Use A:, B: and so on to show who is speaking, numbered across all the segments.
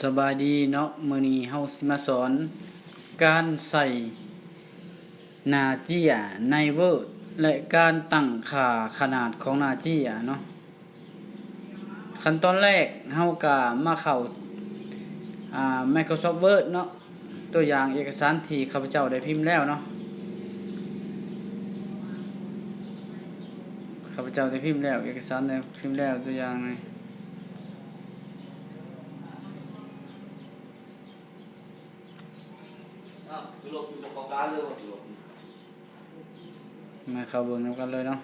A: สบายดีเนาะมือนี้เฮาสิมาสอน การใส่นาเจียในเวิร์ดและการตั้งค่าขนาดของนาเจียเนาะขั้นตอนแรกเฮาก็มาเข้าอ่า Microsoft Word เนาะตัวอย่างเอกสารที่ข้าพเจ้าได้พิมพ์แล้วเนาะข้าพเจ้าได้พิมพ์แล้ว เอกสารได้พิมพ์แล้วตัวอย่างนี่
B: อ้าวสรุปอยู่กอบการเลยว่าสรุป
A: มาเข้าเบิ่งนำกันเลยเนาะ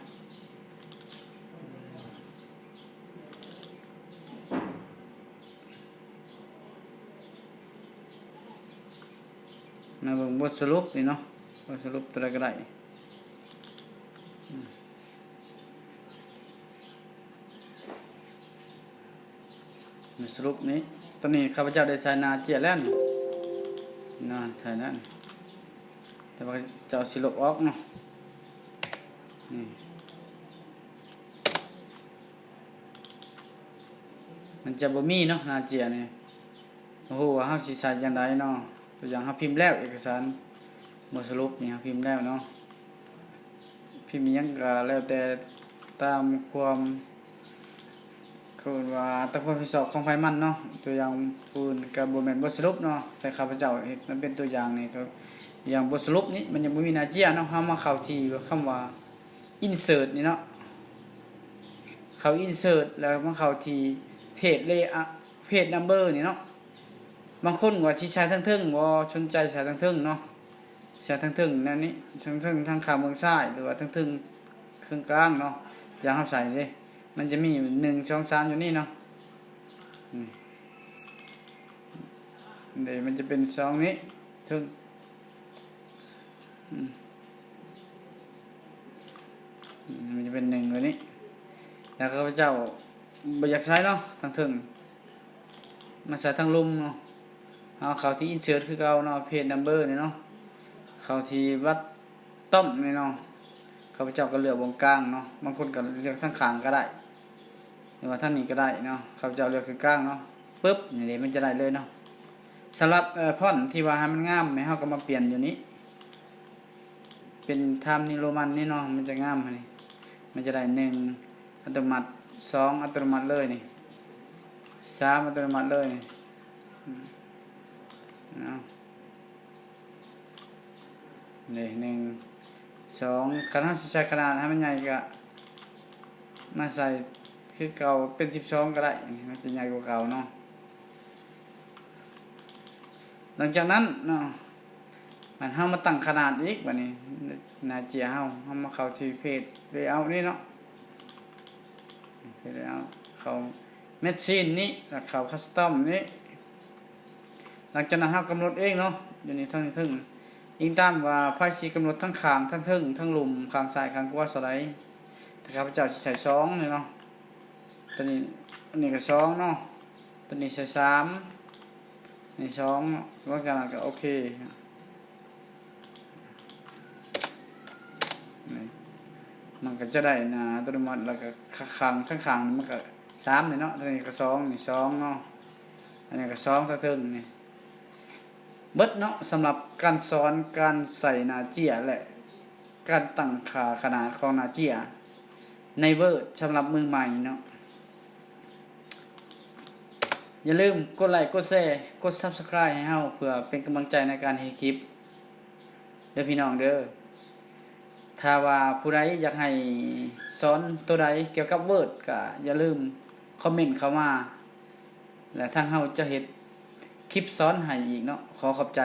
A: มาเบิ่งบทสรุปนี่เนาะบทสรุปตัวใดก็ได้สรุปนี้ตอนนี้ข้าพเจ้าได้ใช้นาเจียแล้วนี่ นาใช้แล้วนี่แต่ว่าเจ้าสิลบออกเนาะนี่มันจะบ่มีเนาะนาเจียนี่โอ้โหว่าเฮาสิใส่จังไดเนาะตัวอย่างเฮาพิมพ์แล้วเอกสารบ่สรุปนี่เฮาพิมพ์แล้วเนาะพิมพ์ยังก็แล้วแต่ตามความ คือว่าตามความผิดชอบของไผมันเนาะตัวอย่างปูนก็บ่แมนบ่สรุปเนาะแต่ข้าพเจ้าเฮ็ดมันเป็นตัวอย่างนี่ก็อย่างบทสรุปนี้มันยังบ่มีนาเจียเนาะเฮามาเข้าที่คำว่า insert นี่เนาะเขา insert แล้วมาเข้าที่เพจเลยอะเพจ number นี่เนาะบางคนว่าสิใช้ทั้งเทิงบ่สนใจใช้ทั้งเทิงเนาะใช้ทั้งเทิงนั่นนี่ทั้งเทิงทางขาเมืองซ้ายหรือว่าทั้งเทิงเครื่องกลางเนาะอย่างเฮาใส่เด้ มันจะมี1 2 3องซานอยู่นี่เนาะเดี๋ยวมันจะเป็นสองนี้เทิงมันจะเป็นหนึ่งตัวนี้ แล้วข้าพเจ้าบอยากใช้เนาะทางถึงมาใส่ทางลุ่มเนาะเอาเขาที่อินเสิร์ตคือเก่าเนาะเพจนัมเบอร์นี่เนาะเขาที่วัดต้มนี่เนาะข้าพเจ้าก็เลือกวงกลางเนาะบางคนก็เลือกทางขางก็ได้ หรือว่าท่านนี้ก็ได้เนาะข้าพเจ้าเลือกคือกลางเนาะปึ๊บนี่เดี๋ยมันจะได้เลยเนาะสำหรับเอ่อพ่อนที่ว่าให้มันงามให้เฮาก็มาเปลี่ยนอยู่นี้ เป็นไทม์นิโรมันนี่เนาะมันจะงามนนี้มันจะได้หนึ่งอัตโนมัติสองอัตโนมัติเลยนี่สามอัตโนมัติเลยเอานี่หนึ่งสองขนาดใช้ขนาดให้มันใหญ่ก็มาใส่ คือเก่าเป็นสิบสองก็ได้ มันจะใหญ่กว่าเก่าเนาะหลังจากนั้นเนาะมันเฮามาตั้งขนาดอีกบัดนี้นาเจียเฮาเฮามาเข้าทีเพจเลยเอานี่เนาะไปแล้วเขาเมชชีนนี้แล้วเขาคัสตอมนี้หลังจากนั้นเรากำหนดเองเนาะอยู่ในทั้งทึ่งยิงตามว่าไพ่สีกำหนดทั้งขางทั้งทึ่งทั้งหลุมขางซ้ายขางขวาสไลด์แต่ข้าพเจ้าใส่สองเลยเนาะ ตัวนี้อันนี้ก็สองเนาะตัวนี้ใส่สามนี่สองว่ากันก็โอเคมันก็จะได้นะตัวนี้มันแล้วก็ข้างข้างข้างๆมันก็สามนี่เนาะตัวนี้ก็สองนี่สองเนาะอันนี้ก็สองเท่าเทิงนี่เบิดเนาะสำหรับการสอนการใส่นาเจียแหละ การตั้งค่าขนาดของนาเจียในเวิร์ดสำหรับมือใหม่เนาะ อย่าลืมกดไลค์กดแชร์กด Subscribe ให้เฮาเพื่อเป็นกำลังใจในการให้คลิปเด้อพี่น้องเด้อถ้าว่าผู้ใดอยากให้สอนตัวใดเกี่ยวกับเวิร์ดก็อย่าลืมคอมเมนต์เข้ามา และทางเฮาจะเฮ็ดคลิปสอนให้อีกเนาะขอขอบใจ